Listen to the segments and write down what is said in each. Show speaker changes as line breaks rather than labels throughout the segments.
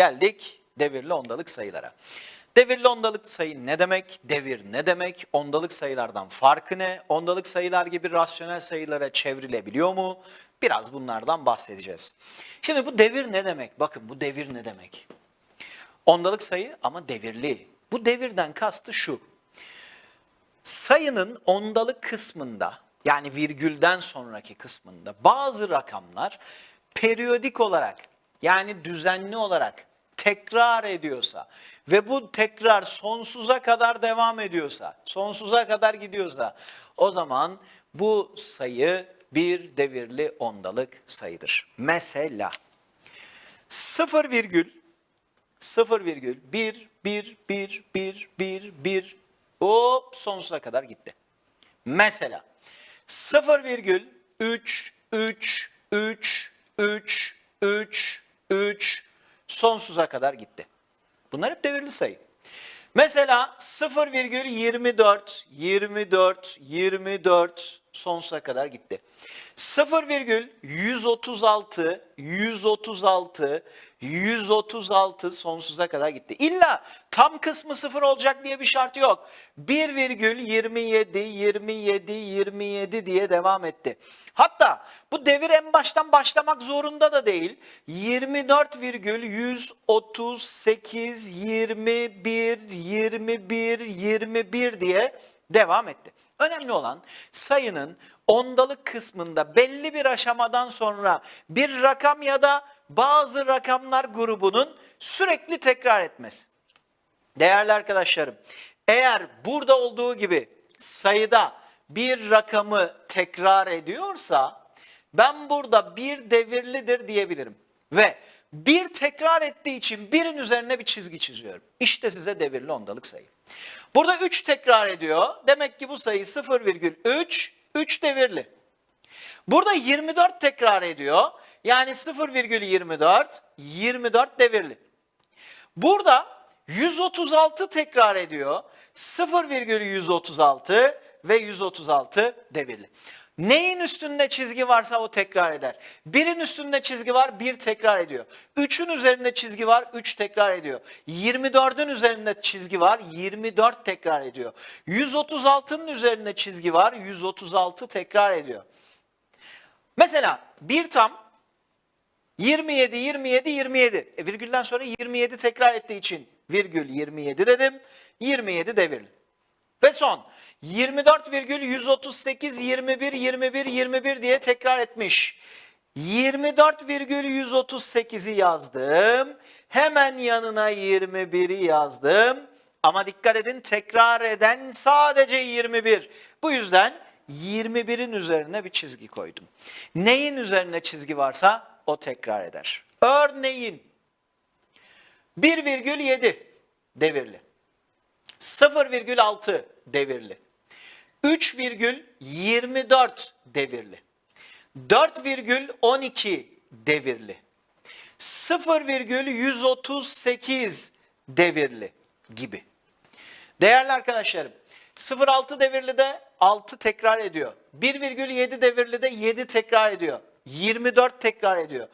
Geldik devirli ondalık sayılara. Devirli ondalık sayı ne demek? Devir ne demek? Ondalık sayılardan farkı ne? Ondalık sayılar gibi rasyonel sayılara çevrilebiliyor mu? Biraz bunlardan bahsedeceğiz. Şimdi bu devir ne demek? Bakın bu devir ne demek? Ondalık sayı ama devirli. Bu devirden kastı şu. Sayının ondalık kısmında yani virgülden sonraki kısmında bazı rakamlar periyodik olarak yani düzenli olarak tekrar ediyorsa ve bu tekrar sonsuza kadar devam ediyorsa, sonsuza kadar gidiyorsa o zaman bu sayı bir devirli ondalık sayıdır. Mesela 0 virgül 0 virgül 1 1 1 1 1 1 hop sonsuza kadar gitti. Mesela 0 virgül 3 3 3 3 3 3 sonsuza kadar gitti. Bunlar hep devirli sayı. Mesela 0,24, 24, 24 sonsuza kadar gitti. 0,136, 136, 136 sonsuza kadar gitti. İlla tam kısmı sıfır olacak diye bir şart yok. 1,27, 27, 27 diye devam etti. Hatta bu devir en baştan başlamak zorunda da değil. 24,138, 21, 21, 21 diye devam etti. Önemli olan sayının ondalık kısmında belli bir aşamadan sonra bir rakam ya da bazı rakamlar grubunun sürekli tekrar etmesi. Değerli arkadaşlarım, eğer burada olduğu gibi sayıda bir rakamı tekrar ediyorsa ben burada bir devirlidir diyebilirim. Ve bir tekrar ettiği için birin üzerine bir çizgi çiziyorum. İşte size devirli ondalık sayı. Burada 3 tekrar ediyor. Demek ki bu sayı 0,3, 3 devirli. Burada 24 tekrar ediyor. Yani 0,24, 24 devirli. Burada 136 tekrar ediyor. 0,136 ve 136 devirli. Neyin üstünde çizgi varsa o tekrar eder. Birin üstünde çizgi var, bir tekrar ediyor. Üçün üzerinde çizgi var, üç tekrar ediyor. 24'ün üzerinde çizgi var, 24 tekrar ediyor. 136'nın üzerinde çizgi var, 136 tekrar ediyor. Mesela bir tam 27, 27, 27. E, virgülden sonra 27 tekrar ettiği için virgül 27 dedim. 27 devirli. Ve son 24,138, 21, 21, 21 diye tekrar etmiş. 24,138'i yazdım. Hemen yanına 21'i yazdım. Ama dikkat edin tekrar eden sadece 21. Bu yüzden 21'in üzerine bir çizgi koydum. Neyin üzerine çizgi varsa o tekrar eder. Örneğin 1,7 devirli. 0,6 devirli. 3,24 devirli. 4,12 devirli. 0,138 devirli gibi. Değerli arkadaşlarım, 0,6 devirli de 6 tekrar ediyor. 1,7 devirli de 7 tekrar ediyor. 24 tekrar ediyor.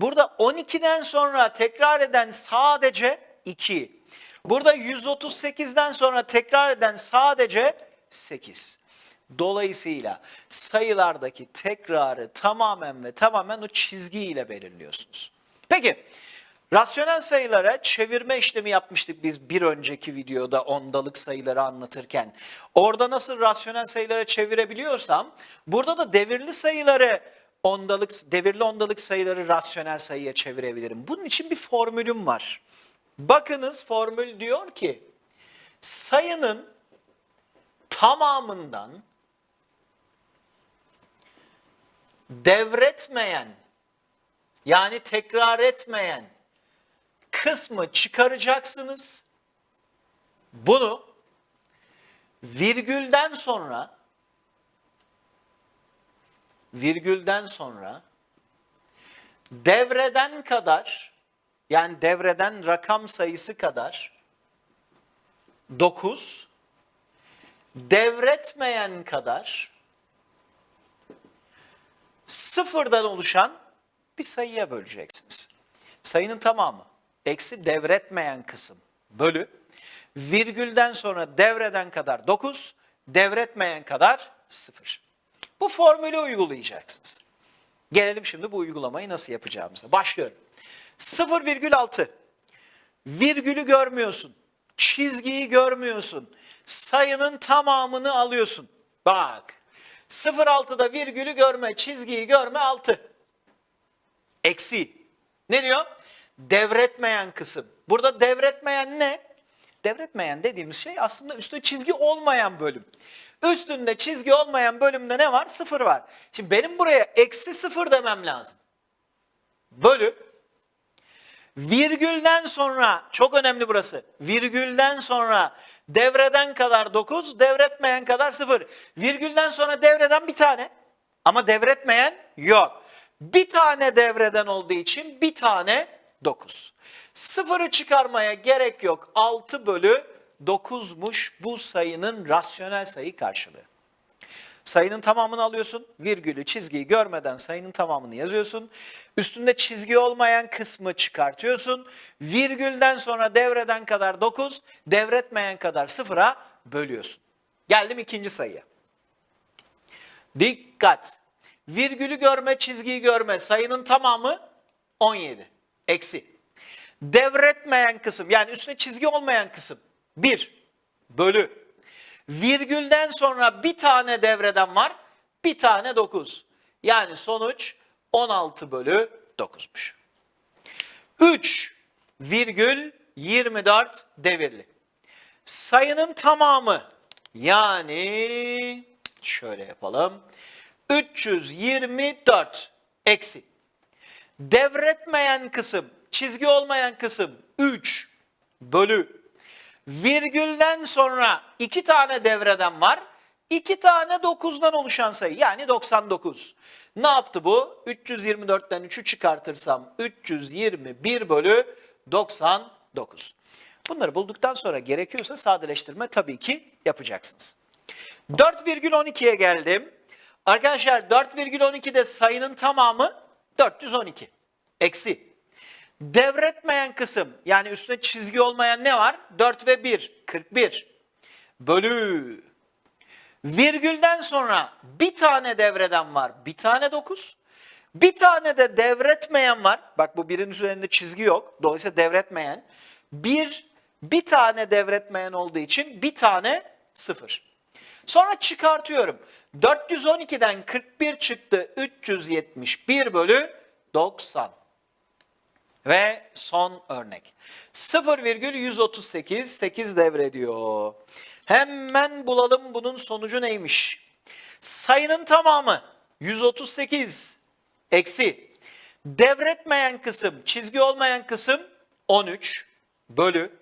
Burada 12'den sonra tekrar eden sadece 2. Burada 138'den sonra tekrar eden sadece 8. Dolayısıyla sayılardaki tekrarı tamamen ve tamamen o çizgiyle belirliyorsunuz. Peki rasyonel sayılara çevirme işlemi yapmıştık biz bir önceki videoda ondalık sayıları anlatırken. Orada nasıl rasyonel sayılara çevirebiliyorsam burada da devirli sayıları ondalık devirli ondalık sayıları rasyonel sayıya çevirebilirim. Bunun için bir formülüm var. Bakınız formül diyor ki sayının tamamından devretmeyen yani tekrar etmeyen kısmı çıkaracaksınız. Bunu virgülden sonra virgülden sonra devreden kadar yani devreden rakam sayısı kadar 9 devretmeyen kadar sıfırdan oluşan bir sayıya böleceksiniz. Sayının tamamı eksi devretmeyen kısım bölü virgülden sonra devreden kadar 9, devretmeyen kadar 0. Bu formülü uygulayacaksınız. Gelelim şimdi bu uygulamayı nasıl yapacağımıza. Başlıyorum. 0,6 virgülü görmüyorsun. Çizgiyi görmüyorsun. Sayının tamamını alıyorsun. Bak. 0,6'da virgülü görme, çizgiyi görme 6. Eksi. Ne diyor? Devretmeyen kısım. Burada devretmeyen ne? Devretmeyen dediğimiz şey aslında üstte çizgi olmayan bölüm. Üstünde çizgi olmayan bölümde ne var? Sıfır var. Şimdi benim buraya eksi sıfır demem lazım. Bölü virgülden sonra çok önemli burası. Virgülden sonra devreden kadar 9, devretmeyen kadar 0. Virgülden sonra devreden bir tane ama devretmeyen yok. Bir tane devreden olduğu için bir tane 9. Sıfırı çıkarmaya gerek yok. 6 bölü 9'muş bu sayının rasyonel sayı karşılığı. Sayının tamamını alıyorsun. Virgülü, çizgiyi görmeden sayının tamamını yazıyorsun. Üstünde çizgi olmayan kısmı çıkartıyorsun. Virgülden sonra devreden kadar 9, devretmeyen kadar 0'a bölüyorsun. Geldim ikinci sayıya. Dikkat! Virgülü görme, çizgiyi görme. Sayının tamamı 17. Eksi. Devretmeyen kısım yani üstüne çizgi olmayan kısım 1 bölü virgülden sonra bir tane devreden var, bir tane 9. Yani sonuç 16 bölü 9'muş. 3 virgül 24 devirli. Sayının tamamı yani şöyle yapalım. 324 eksi. Devretmeyen kısım, çizgi olmayan kısım 3 bölü virgülden sonra iki tane devreden var. İki tane 9'dan oluşan sayı yani 99. Ne yaptı bu? 324'ten 3'ü çıkartırsam 321 bölü 99. Bunları bulduktan sonra gerekiyorsa sadeleştirme tabii ki yapacaksınız. 4,12'ye geldim. Arkadaşlar 4,12'de sayının tamamı 412. Eksi. Devretmeyen kısım yani üstüne çizgi olmayan ne var? 4 ve 1, 41. Bölü. Virgülden sonra bir tane devreden var, bir tane 9. Bir tane de devretmeyen var. Bak bu birin üzerinde çizgi yok. Dolayısıyla devretmeyen. Bir, bir tane devretmeyen olduğu için bir tane 0. Sonra çıkartıyorum. 412'den 41 çıktı 371 bölü 90. Ve son örnek. 0,138 8 devrediyor. Hemen bulalım bunun sonucu neymiş? Sayının tamamı 138 eksi devretmeyen kısım, çizgi olmayan kısım 13 bölü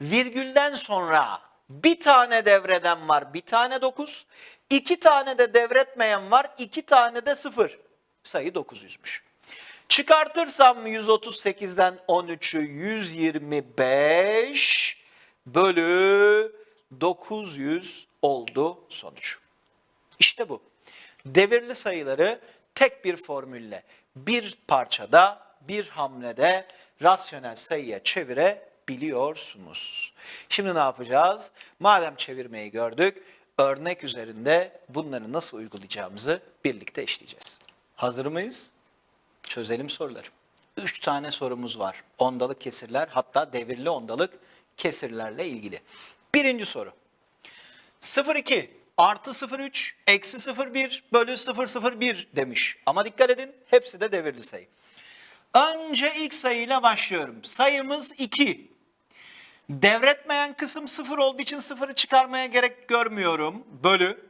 virgülden sonra bir tane devreden var, bir tane 9, iki tane de devretmeyen var, iki tane de 0. Sayı 900'müş. Çıkartırsam 138'den 13'ü 125 bölü 900 oldu sonuç. İşte bu. Devirli sayıları tek bir formülle bir parçada bir hamlede rasyonel sayıya çevirebiliyorsunuz. Şimdi ne yapacağız? Madem çevirmeyi gördük, örnek üzerinde bunları nasıl uygulayacağımızı birlikte işleyeceğiz. Hazır mıyız? Çözelim soruları. Üç tane sorumuz var. Ondalık kesirler hatta devirli ondalık kesirlerle ilgili. Birinci soru. 0,2 artı 0,3 eksi 0,1 bölü 0,01 demiş. Ama dikkat edin hepsi de devirli sayı. Önce ilk sayıyla başlıyorum. Sayımız 2. Devretmeyen kısım 0 olduğu için 0'ı çıkarmaya gerek görmüyorum. Bölü.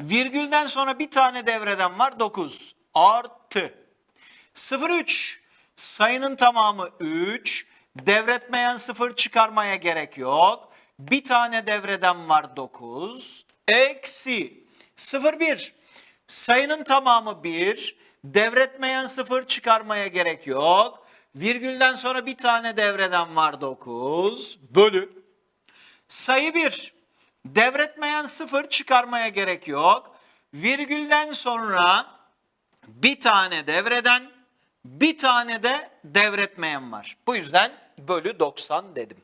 Virgülden sonra bir tane devreden var 9. Artı. 0,3 sayının tamamı 3. Devretmeyen 0 çıkarmaya gerek yok. Bir tane devreden var 9. Eksi 0,1 sayının tamamı 1. Devretmeyen 0 çıkarmaya gerek yok. Virgülden sonra bir tane devreden var 9. Bölü. Sayı 1. Devretmeyen 0 çıkarmaya gerek yok. Virgülden sonra bir tane devreden bir tane de devretmeyen var. Bu yüzden bölü 90 dedim.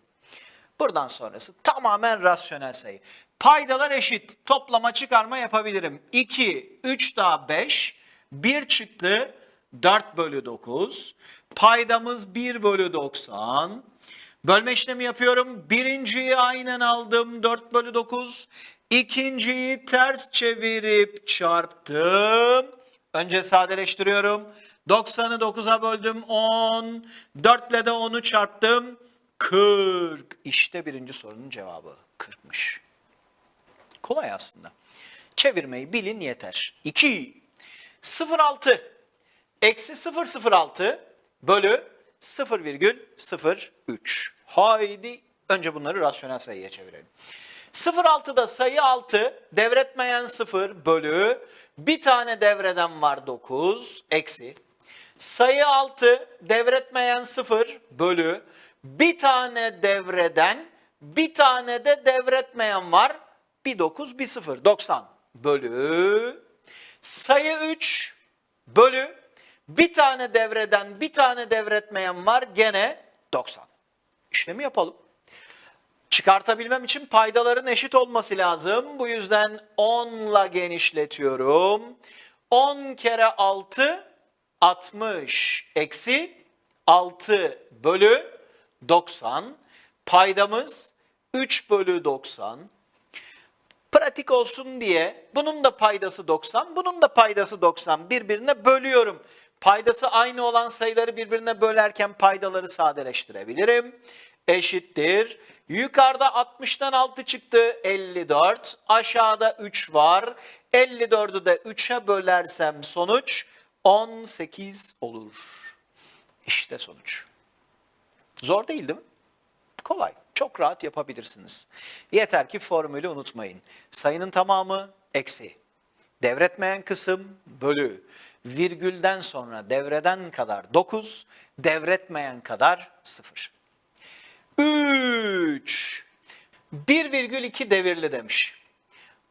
Buradan sonrası tamamen rasyonel sayı. Paydalar eşit. Toplama çıkarma yapabilirim. 2, 3 daha 5. 1 çıktı. 4 bölü 9. Paydamız 1 bölü 90. Bölme işlemi yapıyorum. Birinciyi aynen aldım. 4 bölü 9. İkinciyi ters çevirip çarptım. Önce sadeleştiriyorum. 90'ı 9'a böldüm 10. 4 ile de 10'u çarptım. 40. İşte birinci sorunun cevabı 40'mış. Kolay aslında. Çevirmeyi bilin yeter. 2. 0,6 eksi 0,06 bölü 0,03. Haydi önce bunları rasyonel sayıya çevirelim. 0,6'da sayı 6 devretmeyen 0 bölü bir tane devreden var 9 eksi. Sayı 6 devretmeyen 0 bölü bir tane devreden bir tane de devretmeyen var. Bir 9 bir 0 90 bölü sayı 3 bölü bir tane devreden bir tane devretmeyen var gene 90. İşlemi yapalım. Çıkartabilmem için paydaların eşit olması lazım. Bu yüzden 10 ile genişletiyorum. 10 kere 6 60 eksi 6 bölü 90. Paydamız 3 bölü 90. Pratik olsun diye bunun da paydası 90, bunun da paydası 90 birbirine bölüyorum. Paydası aynı olan sayıları birbirine bölerken paydaları sadeleştirebilirim. Eşittir. Yukarıda 60'tan 6 çıktı 54. Aşağıda 3 var. 54'ü de 3'e bölersem sonuç 18 olur. İşte sonuç. Zor değil değil mi? Kolay. Çok rahat yapabilirsiniz. Yeter ki formülü unutmayın. Sayının tamamı eksi. Devretmeyen kısım bölü. Virgülden sonra devreden kadar 9, devretmeyen kadar 0. 3. 1,2 devirli demiş.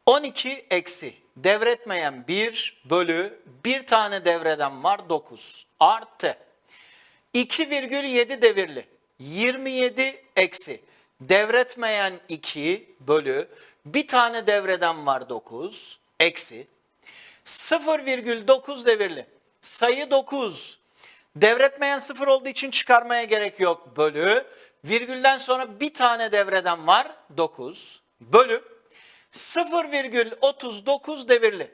12 eksi devretmeyen 1 bölü bir tane devreden var 9 artı. 2,7 devirli. 27 eksi. Devretmeyen 2 bölü bir tane devreden var 9 eksi. 0,9 devirli. Sayı 9 devretmeyen 0 olduğu için çıkarmaya gerek yok. Bölü. Virgülden sonra bir tane devreden var 9 bölü 0,39 devirli.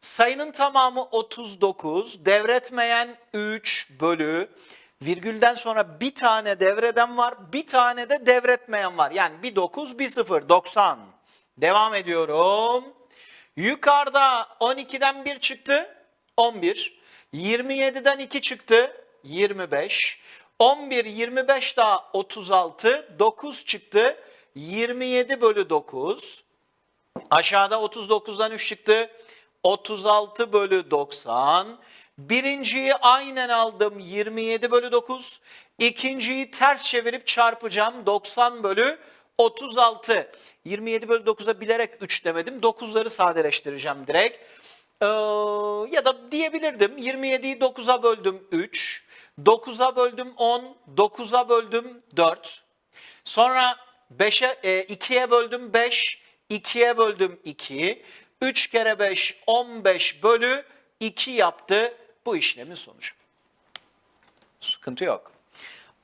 Sayının tamamı 39, devretmeyen 3 bölü virgülden sonra bir tane devreden var, bir tane de devretmeyen var. Yani bir 9, bir 0, 90. Devam ediyorum. Yukarıda 12'den 1 çıktı, 11. 27'den 2 çıktı, 25. 11, 25 daha 36, 9 çıktı, 27 bölü 9. Aşağıda 39'dan 3 çıktı. 36 bölü 90. Birinciyi aynen aldım 27 bölü 9. İkinciyi ters çevirip çarpacağım 90 bölü 36. 27 bölü 9'a bilerek 3 demedim. 9'ları sadeleştireceğim direkt. Ee, ya da diyebilirdim 27'yi 9'a böldüm 3. 9'a böldüm 10. 9'a böldüm 4. Sonra 5'e, e, 2'ye böldüm 5. 2'ye böldüm 2. 3 kere 5 15 bölü 2 yaptı bu işlemin sonucu. Sıkıntı yok.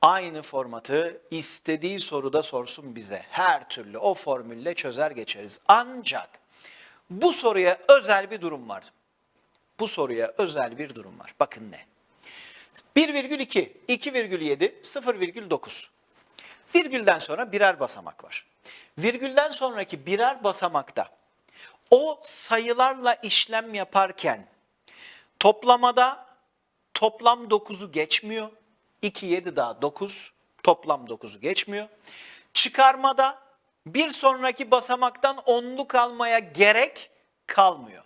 Aynı formatı istediği soruda sorsun bize. Her türlü o formülle çözer geçeriz. Ancak bu soruya özel bir durum var. Bu soruya özel bir durum var. Bakın ne? 1,2, 2,7, 0,9. Virgülden sonra birer basamak var. Virgülden sonraki birer basamakta o sayılarla işlem yaparken toplamada toplam 9'u geçmiyor. 2, 7 daha 9. Toplam 9'u geçmiyor. Çıkarmada bir sonraki basamaktan onluk almaya gerek kalmıyor.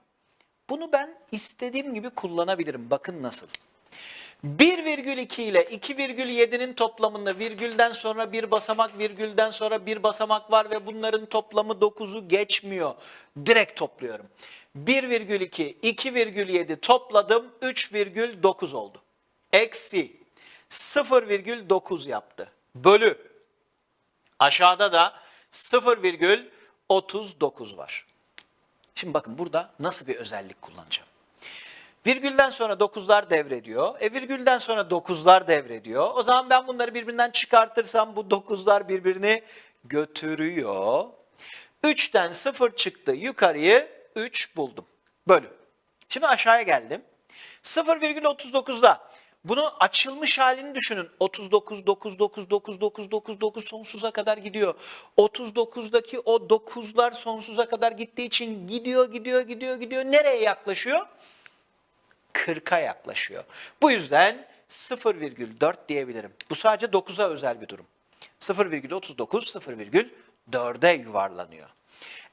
Bunu ben istediğim gibi kullanabilirim. Bakın nasıl. 1,2 ile 2,7'nin toplamında virgülden sonra bir basamak, virgülden sonra bir basamak var ve bunların toplamı 9'u geçmiyor. Direkt topluyorum. 1,2, 2,7 topladım 3,9 oldu. Eksi 0,9 yaptı. bölü aşağıda da 0,39 var. Şimdi bakın burada nasıl bir özellik kullanacağım. Virgülden sonra 9'lar devrediyor. E virgülden sonra 9'lar devrediyor. O zaman ben bunları birbirinden çıkartırsam bu 9'lar birbirini götürüyor. 3'ten 0 çıktı yukarıyı 3 buldum. Bölü. Şimdi aşağıya geldim. 0,39'da bunu açılmış halini düşünün. 39, 9, 9, 9, 9, 9, 9 sonsuza kadar gidiyor. 39'daki o 9'lar sonsuza kadar gittiği için gidiyor, gidiyor, gidiyor, gidiyor. Nereye yaklaşıyor? 40'a yaklaşıyor. Bu yüzden 0,4 diyebilirim. Bu sadece 9'a özel bir durum. 0,39 0,4'e yuvarlanıyor.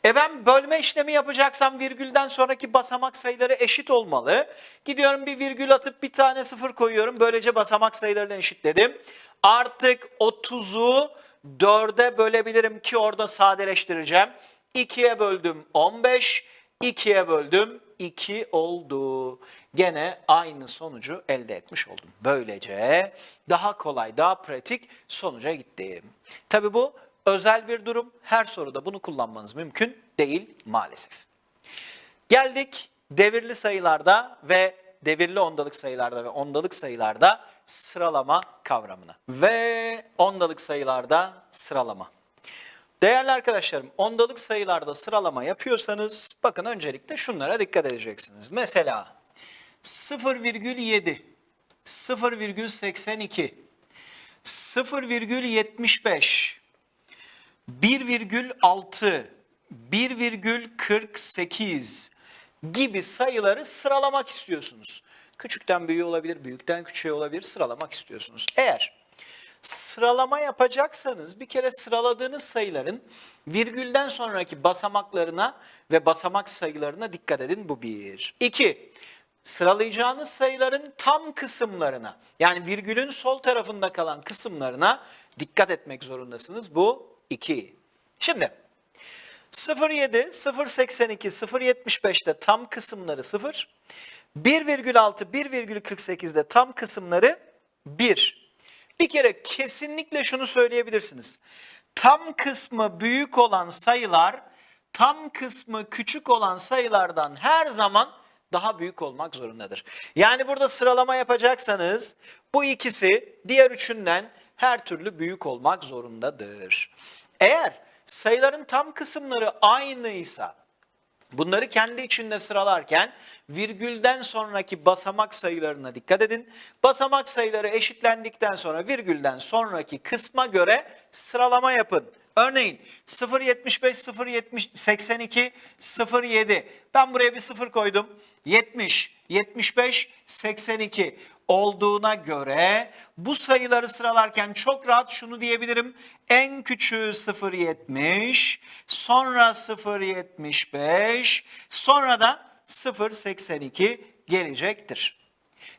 E ben bölme işlemi yapacaksam virgülden sonraki basamak sayıları eşit olmalı. Gidiyorum bir virgül atıp bir tane sıfır koyuyorum. Böylece basamak sayılarını eşitledim. Artık 30'u 4'e bölebilirim ki orada sadeleştireceğim. 2'ye böldüm 15, 2'ye böldüm 2 oldu. Gene aynı sonucu elde etmiş oldum. Böylece daha kolay, daha pratik sonuca gittim. Tabi bu özel bir durum. Her soruda bunu kullanmanız mümkün değil maalesef. Geldik devirli sayılarda ve devirli ondalık sayılarda ve ondalık sayılarda sıralama kavramına. Ve ondalık sayılarda sıralama. Değerli arkadaşlarım, ondalık sayılarda sıralama yapıyorsanız bakın öncelikle şunlara dikkat edeceksiniz. Mesela 0,7, 0,82, 0,75, 1,6, 1,48 gibi sayıları sıralamak istiyorsunuz. Küçükten büyüğe olabilir, büyükten küçüğe olabilir sıralamak istiyorsunuz. Eğer sıralama yapacaksanız bir kere sıraladığınız sayıların virgülden sonraki basamaklarına ve basamak sayılarına dikkat edin. Bu bir. İki, sıralayacağınız sayıların tam kısımlarına yani virgülün sol tarafında kalan kısımlarına dikkat etmek zorundasınız. Bu iki. Şimdi 0,7, 0,82, 0,75'te tam kısımları 0. 1,6, 1,48'de tam kısımları 1. Bir kere kesinlikle şunu söyleyebilirsiniz. Tam kısmı büyük olan sayılar tam kısmı küçük olan sayılardan her zaman daha büyük olmak zorundadır. Yani burada sıralama yapacaksanız bu ikisi diğer üçünden her türlü büyük olmak zorundadır. Eğer sayıların tam kısımları aynıysa Bunları kendi içinde sıralarken virgülden sonraki basamak sayılarına dikkat edin. Basamak sayıları eşitlendikten sonra virgülden sonraki kısma göre sıralama yapın. Örneğin 0.75, 0.70, 82, 0.7. Ben buraya bir sıfır koydum. 70, 75, 82 olduğuna göre bu sayıları sıralarken çok rahat şunu diyebilirim. En küçüğü 0.70, sonra 0.75, sonra da 0.82 gelecektir.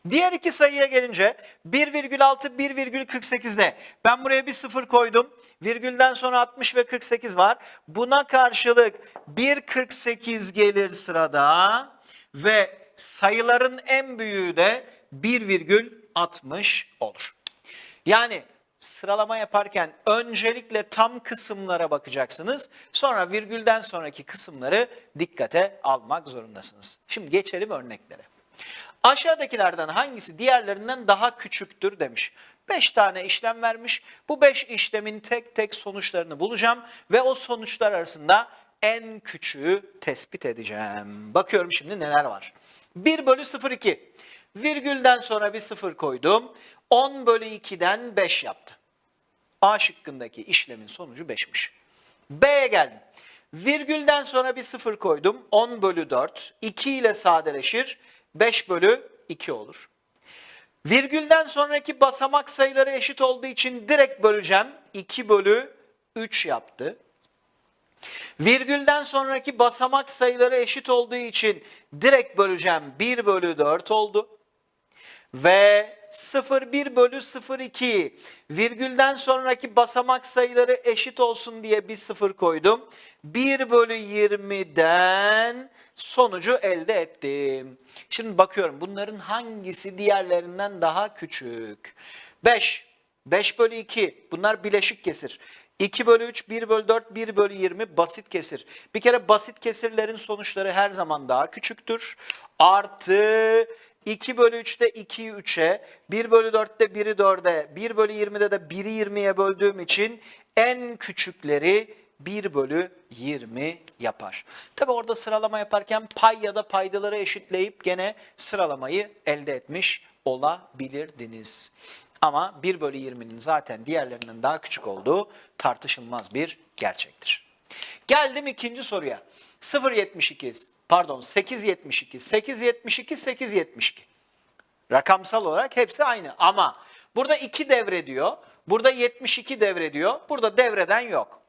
Diğer iki sayıya gelince 1,6 1,48'de ben buraya bir sıfır koydum. Virgülden sonra 60 ve 48 var. Buna karşılık 1,48 gelir sırada ve sayıların en büyüğü de 1,60 olur. Yani sıralama yaparken öncelikle tam kısımlara bakacaksınız. Sonra virgülden sonraki kısımları dikkate almak zorundasınız. Şimdi geçelim örneklere. Aşağıdakilerden hangisi diğerlerinden daha küçüktür demiş. 5 tane işlem vermiş. Bu 5 işlemin tek tek sonuçlarını bulacağım ve o sonuçlar arasında en küçüğü tespit edeceğim. Bakıyorum şimdi neler var. 1 bölü 0,2. Virgülden sonra bir 0 koydum. 10 bölü 2'den 5 yaptı. A şıkkındaki işlemin sonucu 5'miş. B'ye geldim. Virgülden sonra bir 0 koydum. 10 bölü 4. 2 ile sadeleşir. 5 bölü 2 olur. Virgülden sonraki basamak sayıları eşit olduğu için direkt böleceğim. 2 bölü 3 yaptı. Virgülden sonraki basamak sayıları eşit olduğu için direkt böleceğim. 1 bölü 4 oldu. Ve 0,1 bölü 0,2 virgülden sonraki basamak sayıları eşit olsun diye bir sıfır koydum. 1 bölü 20'den sonucu elde ettim. Şimdi bakıyorum bunların hangisi diğerlerinden daha küçük? 5 5 bölü 2 bunlar bileşik kesir. 2 bölü 3, 1 bölü 4, 1 bölü 20 basit kesir. Bir kere basit kesirlerin sonuçları her zaman daha küçüktür. Artı 2 bölü 3'te 2'yi 3'e, 1 bölü 4'te 1'i 4'e, 1 bölü 20'de de 1'i 20'ye böldüğüm için en küçükleri 1 bölü 20 yapar. Tabi orada sıralama yaparken pay ya da paydaları eşitleyip gene sıralamayı elde etmiş olabilirdiniz. Ama 1 bölü 20'nin zaten diğerlerinden daha küçük olduğu tartışılmaz bir gerçektir. Geldim ikinci soruya. 0.72 pardon 8.72 8.72 8.72 Rakamsal olarak hepsi aynı ama burada 2 devrediyor. Burada 72 devrediyor. Burada devreden yok.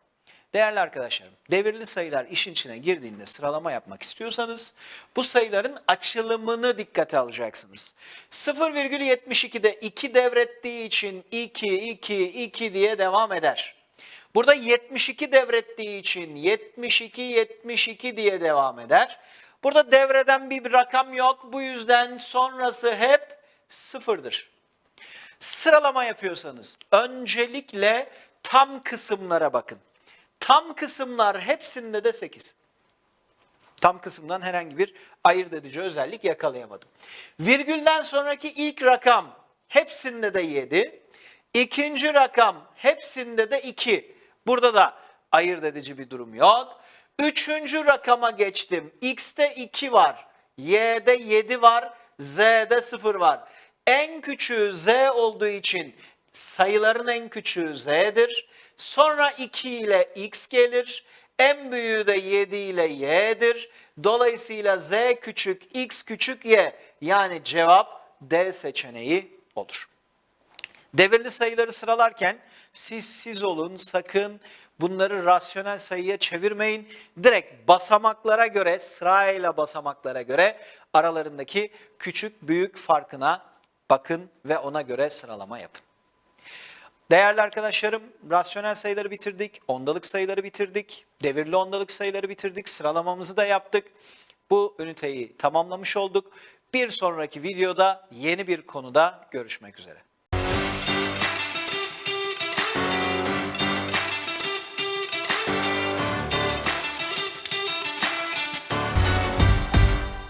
Değerli arkadaşlarım, devirli sayılar işin içine girdiğinde sıralama yapmak istiyorsanız bu sayıların açılımını dikkate alacaksınız. 0,72'de 2 devrettiği için 2, 2, 2 diye devam eder. Burada 72 devrettiği için 72, 72 diye devam eder. Burada devreden bir rakam yok. Bu yüzden sonrası hep sıfırdır. Sıralama yapıyorsanız öncelikle tam kısımlara bakın. Tam kısımlar hepsinde de 8. Tam kısımdan herhangi bir ayırt edici özellik yakalayamadım. Virgülden sonraki ilk rakam hepsinde de 7. İkinci rakam hepsinde de 2. Burada da ayırt edici bir durum yok. Üçüncü rakama geçtim. X'te 2 var. Y'de 7 var. Z'de 0 var. En küçüğü Z olduğu için sayıların en küçüğü Z'dir. Sonra 2 ile X gelir. En büyüğü de 7 ile Y'dir. Dolayısıyla Z küçük, X küçük Y. Yani cevap D seçeneği olur. Devirli sayıları sıralarken siz siz olun sakın bunları rasyonel sayıya çevirmeyin. Direkt basamaklara göre sırayla basamaklara göre aralarındaki küçük büyük farkına bakın ve ona göre sıralama yapın. Değerli arkadaşlarım, rasyonel sayıları bitirdik, ondalık sayıları bitirdik, devirli ondalık sayıları bitirdik, sıralamamızı da yaptık. Bu üniteyi tamamlamış olduk. Bir sonraki videoda yeni bir konuda görüşmek üzere.